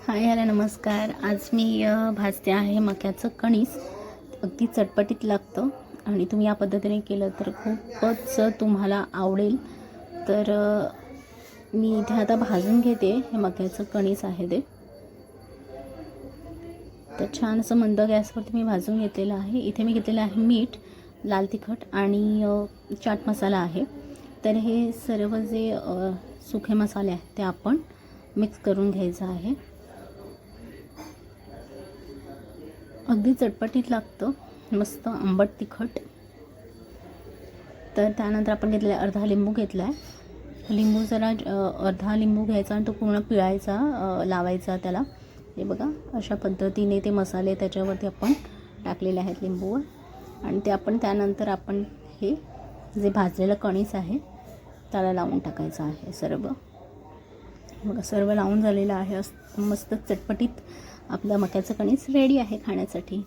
Hi hello नमस्कार. आज मी भाजते आहे मक्याचं कणीस. अगदी चटपटीत लागतं. आणि तुम्ही या पद्धतीने केलं तर खूपच तुम्हाला आवडेल. तर मी इथे आता भाजून घेते. हे मक्याचं कणीस आहे ते. तर छान असं मंद गॅसवरती मी भाजून घेतलेलं आहे. इथे मी घेतलेलं आहे मीठ लाल तिखट आणि चाट मसाला आहे. तर हे सर्व जे सुखे मसाले आहेत ते आपण मिक्स करून घ्यायचं आहे. अगदी चटपटीत लागतं. मस्त आंबट तिखट. तर त्यानंतर आपण घेतलेला अर्धा लिंबू घेतला आहे लिंबू जरा अर्धा लिंबू घ्यायचा आणि तो पूर्ण पिळायचा लावायचा त्याला. हे बघा अशा पद्धतीने ते मसाले त्याच्यावरती आपण टाकलेले आहेत लिंबूवर. आणि ते आपण त्यानंतर आपण हे जे भाजलेलं कणीस आहे त्याला लावून टाकायचं आहे सर्व. बघा सर्व लावून झालेलं आहे. अस- मस्त चटपटीत आपलं मक्याचं कणीस रेडी आहे खाण्यासाठी.